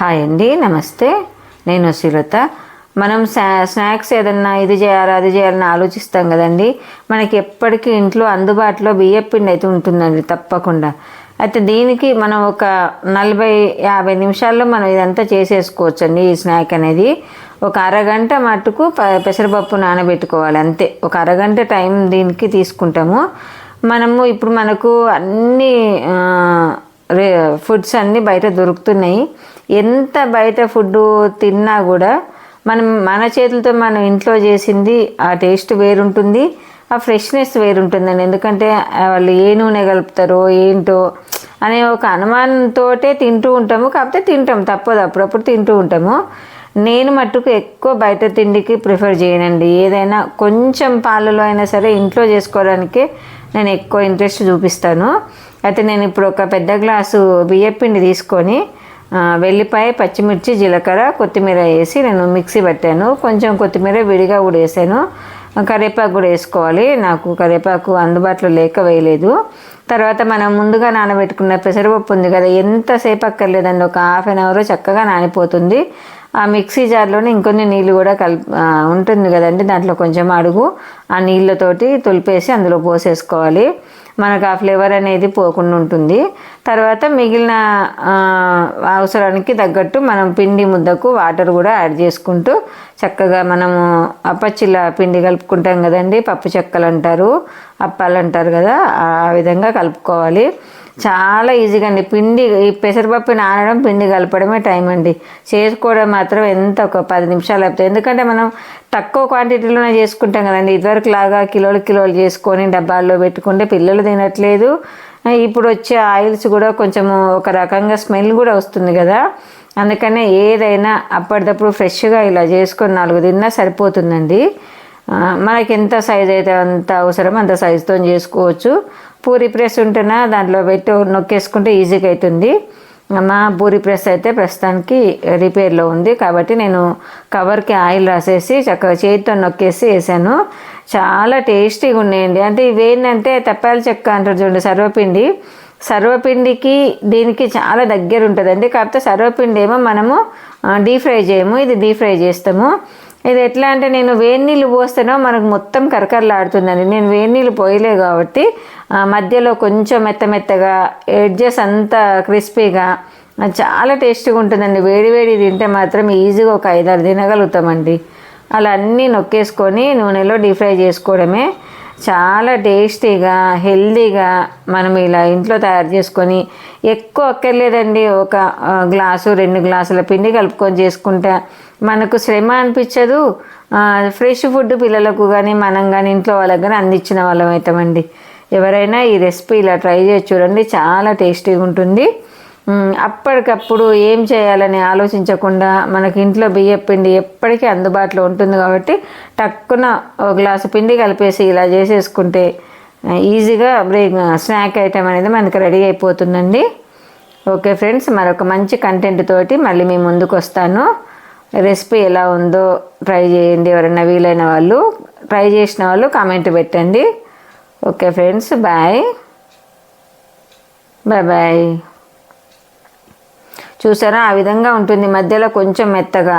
Hi అండి నమస్తే. నేను శ్రీలత మనం స్నా- స్నాక్స్ ఏదన్నా ఇది చేయాలా అది చేయాలని ఆలోచిస్తాం కదండి. మనకి ఎప్పటికీ ఇంట్లో అందుబాటులో బియ్యం పిండి అయితే ఉంటుందండి తప్పకుండా. అయితే దీనికి మనం ఒక నలభై యాభై నిమిషాల్లో మనం ఇదంతా చేసేసుకోవచ్చు అండి ఈ స్నాక్ అనేది. ఒక అరగంట మట్టుకు ప- పెసరపప్పు నానబెట్టుకోవాలి అంతే. ఒక అరగంట టైం దీనికి తీసుకుంటాము. మనము ఇప్పుడు మనకు అన్ని ఫుడ్స్ అన్నీ బయట దొరుకుతున్నాయి. ఎంత బయట ఫుడ్ తిన్నా కూడా మనం మన చేతులతో మనం ఇంట్లో చేసింది ఆ టేస్ట్ వేరుంటుంది ఆ ఫ్రెష్నెస్ వేరుంటుందండి ఎందుకంటే వాళ్ళు ఏ నూనె కలుపుతారో ఏంటో అనే ఒక అనుమానంతో తింటూ ఉంటాము. కాకపోతే తింటాం తప్పదు. అప్పుడప్పుడు తింటూ ఉంటాము. నేను మట్టుకు ఎక్కువ బయట తిండికి ప్రిఫర్ చేయనండి. ఏదైనా కొంచెం పాలలో అయినా సరే ఇంట్లో చేసుకోవడానికే నేను ఎక్కువ ఇంట్రెస్ట్ చూపిస్తాను. అయితే నేను ఇప్పుడు ఒక పెద్ద గ్లాసు బియ్యపిండి తీసుకొని వెల్లిపాయ పచ్చిమిర్చి జీలకర్ర కొత్తిమీర వేసి నేను మిక్సీ పెట్టాను. కొంచెం కొత్తిమీర విడిగా కూడా వేసాను. కరివేపాకు కూడా వేసుకోవాలి. నాకు కరివేపాకు అందుబాటులో లేక వేయలేదు. తర్వాత మనం ముందుగా నానబెట్టుకున్న పెసరపప్పు ఉంది కదా ఎంతసేపు అక్కర్లేదండి. ఒక హాఫ్ అన్ అవర్ చక్కగా నానిపోతుంది. ఆ మిక్సీ జార్లోనే ఇంకొన్ని నీళ్ళు కూడా కలిపి ఉంటుంది కదండి. దాంట్లో కొంచెం అడుగు ఆ నీళ్ళతోటి తొలిపేసి అందులో పోసేసుకోవాలి. మనకు ఆ ఫ్లేవర్ అనేది పోకుండా ఉంటుంది. తర్వాత మిగిలిన అవసరానికి తగ్గట్టు మనం పిండి ముద్దకు వాటర్ కూడా యాడ్ చేసుకుంటూ చక్కగా మనము అప్పచ్చిల పిండి కలుపుకుంటాం కదండి పప్పు చెక్కలు అంటారు అప్పాలు అంటారు కదా ఆ విధంగా కలుపుకోవాలి. చాలా ఈజీగా అండి. పిండి ఈ పెసరపప్పు నానడం పిండి కలపడమే టైం అండి. చేసుకోవడం మాత్రం ఎంత ఒక పది నిమిషాలు అవుతుంది ఎందుకంటే మనం తక్కువ క్వాంటిటీలోనే చేసుకుంటాం కదండి. ఇదివరకు లాగా కిలోలు కిలోలు చేసుకొని డబ్బాల్లో పెట్టుకుంటే పిల్లలు తినట్లేదు. ఇప్పుడు వచ్చే ఆయిల్స్ కూడా కొంచెము ఒక రకంగా స్మెల్ కూడా వస్తుంది కదా. అందుకనే ఏదైనా అప్పటిదప్పుడు ఫ్రెష్గా ఇలా చేసుకొని నాలుగు తిన్నా సరిపోతుందండి. మనకి ఎంత సైజ్ అయితే అంత అవసరం అంత సైజుతో చేసుకోవచ్చు. పూరి ప్రెస్ ఉంటేనా దాంట్లో పెట్టి నొక్కేసుకుంటే ఈజీగా అవుతుంది మా పూరి ప్రెస్ అయితే ప్రస్తుతానికి రిపేర్లో ఉంది. కాబట్టి నేను కవర్కి ఆయిల్ రాసేసి చక్కగా చేతితో నొక్కేసి వేసాను. చాలా టేస్టీగా ఉన్నాయండి. అంటే ఇవేంటంటే తప్పాల చెక్క అంటారు చూడండి సర్వపిండి. సర్వపిండికి దీనికి చాలా దగ్గర ఉంటుందండి. కాకపోతే సర్వపిండి ఏమో మనము డీప్ ఫ్రై చేయము ఇది డీప్ ఫ్రై చేస్తాము. ఇది ఎట్లా అంటే నేను వేడి నీళ్ళు పోస్తేనో మనకు మొత్తం కరకరలాడుతుందండి. నేను వేడి నీళ్ళు పోయలే కాబట్టి మధ్యలో కొంచెం మెత్త మెత్తగా ఎడ్జెస్ అంతా క్రిస్పీగా చాలా టేస్టీగా ఉంటుందండి. వేడి వేడి తింటే మాత్రం ఈజీగా ఒక ఐదారు తినగలుగుతామండి అలా అన్నీ నొక్కేసుకొని నూనెలో డీప్ ఫ్రై చేసుకోవడమే చాలా టేస్టీగా హెల్దీగా మనం ఇలా ఇంట్లో తయారు చేసుకొని ఎక్కువ అక్కర్లేదండి. ఒక గ్లాసు రెండు గ్లాసుల పిండి కలుపుకొని చేసుకుంటే మనకు శ్రమ అనిపించదు. ఫ్రెష్ ఫుడ్ పిల్లలకు కానీ మనం కానీ ఇంట్లో వాళ్ళకి కానీ అందించిన వాళ్ళం అవుతామండి. ఎవరైనా ఈ రెసిపీ ఇలా ట్రై చేసి చూడండి. చాలా టేస్టీగా ఉంటుంది. అప్పటికప్పుడు ఏం చేయాలని ఆలోచించకుండా మనకి ఇంట్లో బియ్యం పిండి ఎప్పటికీ అందుబాటులో ఉంటుంది కాబట్టి టక్కున ఒక గ్లాసు పిండి కలిపేసి ఇలా చేసేసుకుంటే ఈజీగా బ్రేక్ స్నాక్ ఐటెం అనేది మనకి రెడీ అయిపోతుందండి. ఓకే ఫ్రెండ్స్ మరొక మంచి కంటెంట్ తోటి మళ్ళీ మీ ముందుకు వస్తాను. రెసిపీ ఎలా ఉందో ట్రై చేయండి ఎవరైనా వీలైన వాళ్ళు. ట్రై చేసిన వాళ్ళు కామెంట్ పెట్టండి. Okay friends bye. Bye bye. చూసారా? ఆ విధంగా ఉంటుంది. మధ్యలో కొంచెం మెత్తగా.